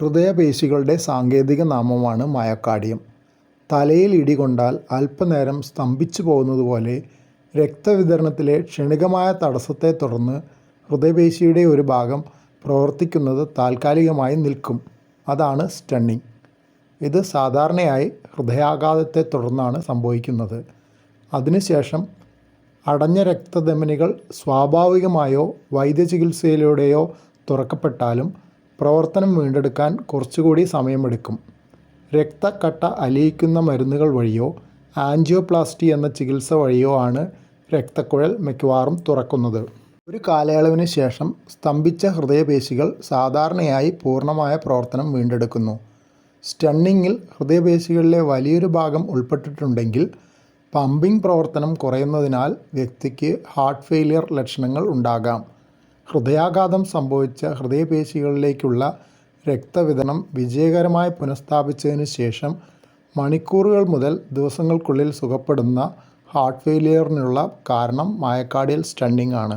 ഹൃദയപേശികളുടെ സാങ്കേതിക നാമമാണ് മയോകാർഡിയം. തലയിൽ ഇടികൊണ്ടാൽ അല്പനേരം സ്തംഭിച്ചു പോകുന്നതുപോലെ രക്തവിതരണത്തിലെ ക്ഷണികമായ തടസ്സത്തെ തുടർന്ന് ഹൃദയപേശിയുടെ ഒരു ഭാഗം പ്രവർത്തിക്കുന്നത് താൽക്കാലികമായി നിൽക്കും. അതാണ് സ്റ്റണ്ണിങ്. ഇത് സാധാരണയായി ഹൃദയാഘാതത്തെ തുടർന്നാണ് സംഭവിക്കുന്നത്. അതിനുശേഷം അടഞ്ഞ രക്തധമനികൾ സ്വാഭാവികമായോ വൈദ്യചികിത്സയിലൂടെയോ തുറക്കപ്പെട്ടാലും പ്രവർത്തനം വീണ്ടെടുക്കാൻ കുറച്ചുകൂടി സമയമെടുക്കും. രക്തക്കട്ട അലിയിക്കുന്ന മരുന്നുകൾ വഴിയോ ആൻജിയോപ്ലാസ്റ്റി എന്ന ചികിത്സ വഴിയോ ആണ് രക്തക്കുഴൽ മിക്കവാറും തുറക്കുന്നത്. ഒരു കാലയളവിന് ശേഷം സ്തംഭിച്ച ഹൃദയപേശികൾ സാധാരണയായി പൂർണമായ പ്രവർത്തനം വീണ്ടെടുക്കുന്നു. സ്റ്റണ്ണിങ്ങിൽ ഹൃദയപേശികളിലെ വലിയൊരു ഭാഗം ഉൾപ്പെട്ടിട്ടുണ്ടെങ്കിൽ പമ്പിംഗ് പ്രവർത്തനം കുറയുന്നതിനാൽ വ്യക്തിക്ക് ഹാർട്ട് ഫെയിലിയർ ലക്ഷണങ്ങൾ ഉണ്ടാകാം. ഹൃദയാഘാതം സംഭവിച്ച ഹൃദയപേശികളിലേക്കുള്ള രക്തവിതരണം വിജയകരമായി പുനഃസ്ഥാപിച്ചതിനു ശേഷം മണിക്കൂറുകൾ മുതൽ ദിവസങ്ങൾക്കുള്ളിൽ സുഖപ്പെടുന്ന ഹാർട്ട് ഫെയിലിയറിനുള്ള കാരണം മയോകാർഡിയൽ സ്റ്റണ്ടിങ് ആണ്.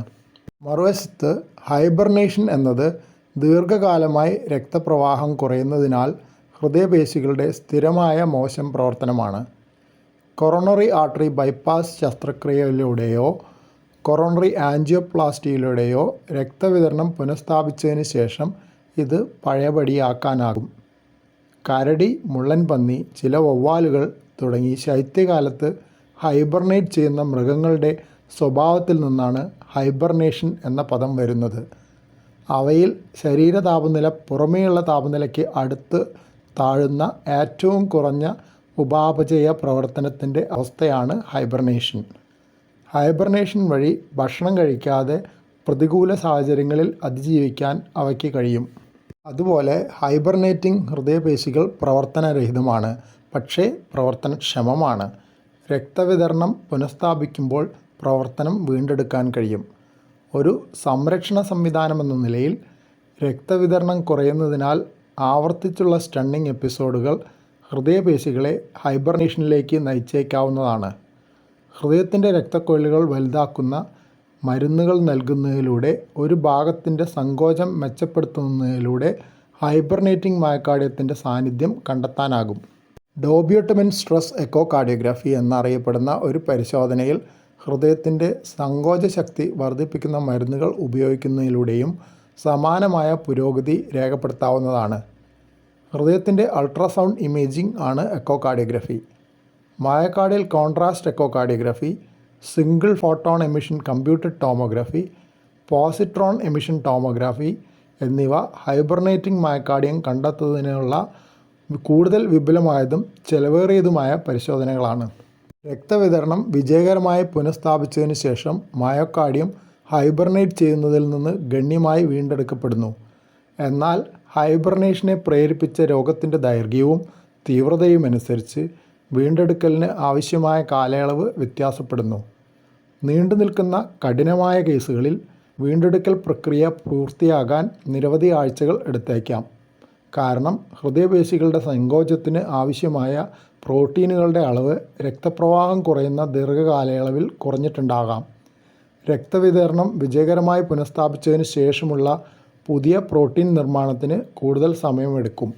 മറുവശത്ത് ഹൈബർനേഷൻ എന്നത് ദീർഘകാലമായി രക്തപ്രവാഹം കുറയുന്നതിനാൽ ഹൃദയപേശികളുടെ സ്ഥിരമായ മോശം പ്രവർത്തനമാണ്. കൊറോണറി ആർട്ടറി ബൈപ്പാസ് ശസ്ത്രക്രിയയിലൂടെയോ കൊറോണറി ആൻജിയോപ്ലാസ്റ്റിയിലൂടെയോ രക്തവിതരണം പുനഃസ്ഥാപിച്ചതിന് ശേഷം ഇത് പഴയപടിയാക്കാനാകും. കരടി, മുള്ളൻപന്നി, ചില വവ്വാലുകൾ തുടങ്ങി ശൈത്യകാലത്ത് ഹൈബർനേറ്റ് ചെയ്യുന്ന മൃഗങ്ങളുടെ സ്വഭാവത്തിൽ നിന്നാണ് ഹൈബർനേഷൻ എന്ന പദം വരുന്നത്. അവയിൽ ശരീര താപനില പുറമേയുള്ള താപനിലയ്ക്ക് അടുത്ത് താഴുന്ന ഏറ്റവും കുറഞ്ഞ ഉപാപചയ പ്രവർത്തനത്തിന്റെ അവസ്ഥയാണ് ഹൈബർനേഷൻ. ഹൈബർനേഷൻ വഴി ഭക്ഷണം കഴിക്കാതെ പ്രതികൂല സാഹചര്യങ്ങളിൽ അതിജീവിക്കാൻ അവയ്ക്ക് കഴിയും. അതുപോലെ ഹൈബർനേറ്റിംഗ് ഹൃദയപേശികൾ പ്രവർത്തനരഹിതമാണ്, പക്ഷേ പ്രവർത്തനക്ഷമമാണ്. രക്തവിതരണം പുനഃസ്ഥാപിക്കുമ്പോൾ പ്രവർത്തനം വീണ്ടെടുക്കാൻ കഴിയും. ഒരു സംരക്ഷണ സംവിധാനമെന്ന നിലയിൽ രക്തവിതരണം കുറയുന്നതിനാൽ ആവർത്തിച്ചുള്ള സ്റ്റണ്ണിംഗ് എപ്പിസോഡുകൾ ഹൃദയപേശികളെ ഹൈബർനേഷനിലേക്ക് നയിച്ചേക്കാവുന്നതാണ്. ഹൃദയത്തിന്റെ രക്തക്കുഴലുകൾ വലുതാക്കുന്ന മരുന്നുകൾ നൽകുന്നതിലൂടെ ഒരു ഭാഗത്തിന്റെ സങ്കോചം മെച്ചപ്പെടുത്തുന്നതിലൂടെ ഹൈബർനേറ്റിംഗ് മയക്കാഡിയത്തിന്റെ സാന്നിധ്യം കണ്ടെത്താനാകും. ഡോബിയോട്ടമിൻ സ്ട്രെസ് എക്കോകാർഡിയോഗ്രാഫി എന്നറിയപ്പെടുന്ന ഒരു പരിശോധനയിൽ ഹൃദയത്തിന്റെ സങ്കോചശക്തി വർദ്ധിപ്പിക്കുന്ന മരുന്നുകൾ ഉപയോഗിക്കുന്നതിലൂടെയും സമാനമായ പുരോഗതി രേഖപ്പെടുത്താവുന്നതാണ്. ഹൃദയത്തിന്റെ അൾട്രാസൗണ്ട് ഇമേജിംഗ് ആണ് echocardiography. Myocardial contrast echocardiography, single photon emission computed tomography, positron emission tomography എന്നിവ ഹൈബർനേറ്റിംഗ് മയോകാർഡിയം കണ്ടെത്തുന്നതിനുള്ള കൂടുതൽ വിപുലമായതും ചെലവേറിയതുമായ പരിശോധനകളാണ്. രക്തവിതരണം വിജയകരമായി പുനഃസ്ഥാപിച്ചതിന് ശേഷം മയോകാർഡിയം ഹൈബർനേറ്റ് ചെയ്യുന്നതിൽ നിന്ന് ഗണ്യമായി വീണ്ടെടുക്കപ്പെടുന്നു. എന്നാൽ ഹൈബർനേഷനെ പ്രേരിപ്പിച്ച രോഗത്തിന്റെ ദൈർഘ്യവും തീവ്രതയുമനുസരിച്ച് വീണ്ടെടുക്കലിന് ആവശ്യമായ കാലയളവ് വ്യത്യാസപ്പെടുന്നു. നീണ്ടു നിൽക്കുന്ന കഠിനമായ കേസുകളിൽ വീണ്ടെടുക്കൽ പ്രക്രിയ പൂർത്തിയാകാൻ നിരവധി ആഴ്ചകൾ എടുത്തേക്കാം. കാരണം ഹൃദയപേശികളുടെ സങ്കോചത്തിന് ആവശ്യമായ പ്രോട്ടീനുകളുടെ അളവ് രക്തപ്രവാഹം കുറയുന്ന ദീർഘകാലയളവിൽ കുറഞ്ഞിട്ടുണ്ടാകാം. രക്തവിതരണം വിജയകരമായി പുനഃസ്ഥാപിച്ചതിന് ശേഷമുള്ള പുതിയ പ്രോട്ടീൻ നിർമ്മാണത്തിന് കൂടുതൽ സമയമെടുക്കും.